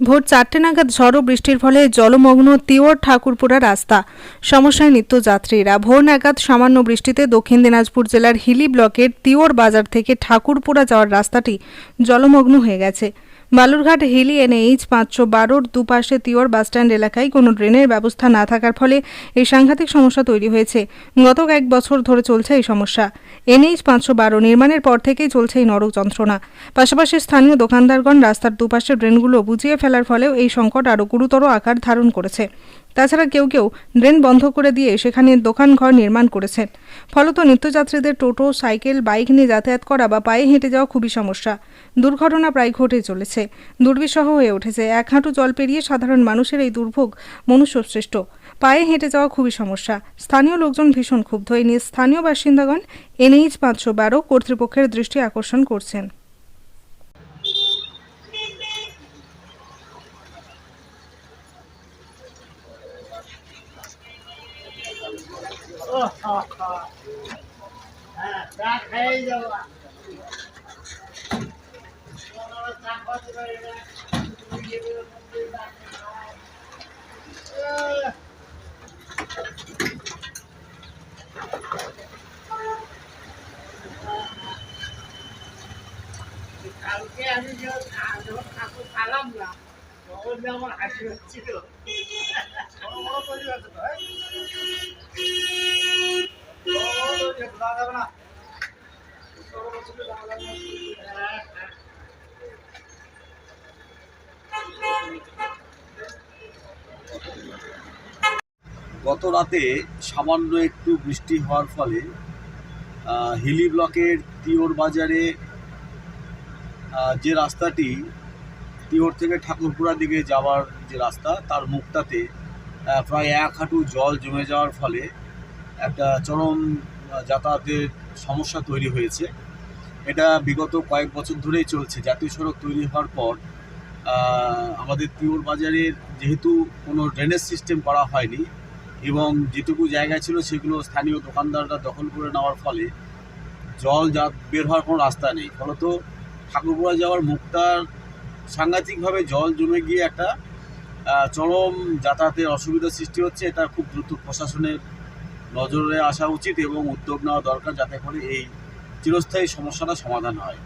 ভোর চারটে নাগাদ ঝড় বৃষ্টির ফলে জলমগ্ন তিওর ঠাকুরপুরা রাস্তা। সমস্যায় নিত্য যাত্রীরা ভোর নাগাদ সামান্য বৃষ্টিতে দক্ষিণ দিনাজপুর জেলার হিলি ব্লকের তিওর বাজার থেকে ঠাকুরপুরা যাওয়ার রাস্তাটি জলমগ্ন হয়ে গেছে। বালুরঘাট হিলি এনএইচ পাঁচশো বারোর দুপাশে তিওর বাসস্ট্যান্ড এলাকায় কোনো ড্রেনের ব্যবস্থা না থাকার ফলে এই সাংঘাতিক সমস্যা তৈরি হয়েছে। গত এক বছর ধরে চলছে এই সমস্যা। এনএইচ পাঁচশো বারো নির্মাণের পর থেকেই চলছে এই নরক যন্ত্রণা। পাশাপাশি স্থানীয় দোকানদারগণ রাস্তার দুপাশের ড্রেনগুলো বুঝিয়ে ফেলার ফলেও এই সংকট আরও গুরুতর আকার ধারণ করেছে। তাছাড়া কেউ কেউ ড্রেন বন্ধ করে দিয়ে সেখানে দোকানঘর নির্মাণ করেছেন। ফলত নিত্যযাত্রীদের টোটো, সাইকেল, বাইক নিয়ে যাতায়াত করা বা পায়ে হেঁটে যাওয়া খুবই সমস্যা। দুর্ঘটনা প্রায় ঘটে চলেছে। দুর্বিষহ হয়ে উঠেছে। এক হাঁটু জল পেরিয়ে সাধারণ মানুষের এই দুর্ভোগ মনুষ্যসৃষ্ট। পায়ে হেঁটে যাওয়া খুবই সমস্যা। স্থানীয় লোকজন ভীষণ ক্ষুব্ধ। এই নিয়ে স্থানীয় বাসিন্দাগণ এনএইচ পাঁচশো বারো কর্তৃপক্ষের দৃষ্টি আকর্ষণ করছেন। 哦，好好，哎，咱开一个吧。我那个三块钱的，一个没带。哎呀！哎呀！哎呀！哎呀！哎呀！哎呀！哎呀！哎呀！哎呀！哎呀！哎呀！哎呀！哎呀！哎呀！哎呀！哎呀！哎呀！哎 গত রাতে সামান্য একটু বৃষ্টি হওয়ার ফলে হিলি ব্লকের তিওর বাজারে যে রাস্তাটি তিওর থেকে ঠাকুরপুরা দিকে যাওয়ার যে রাস্তা, তার মুখটাতে প্রায় এক হাঁটু জল জমে যাওয়ার ফলে একটা চরম যাতায়াতের সমস্যা তৈরি হয়েছে। এটা বিগত কয়েক বছর ধরেই চলছে। জাতীয় সড়ক তৈরি হওয়ার পর আমাদের তিওর বাজারের যেহেতু কোনো ড্রেনেজ সিস্টেম করা হয়নি এবং যেটুকু জায়গা ছিল সেগুলো স্থানীয় দোকানদাররা দখল করে নেওয়ার ফলে জল যা বের হওয়ার কোনো রাস্তা নেই। ফলত ঠাকুরপুরা যাওয়ার মুখটার সাংঘাতিকভাবে জল জমে গিয়ে একটা চরম যাতায়াতের অসুবিধার সৃষ্টি হচ্ছে। এটা খুব দ্রুত প্রশাসনের নজরে আসা উচিত এবং উদ্যোগ নেওয়া দরকার যাতে করে এই চিরস্থায়ী সমস্যাটা সমাধান হয়।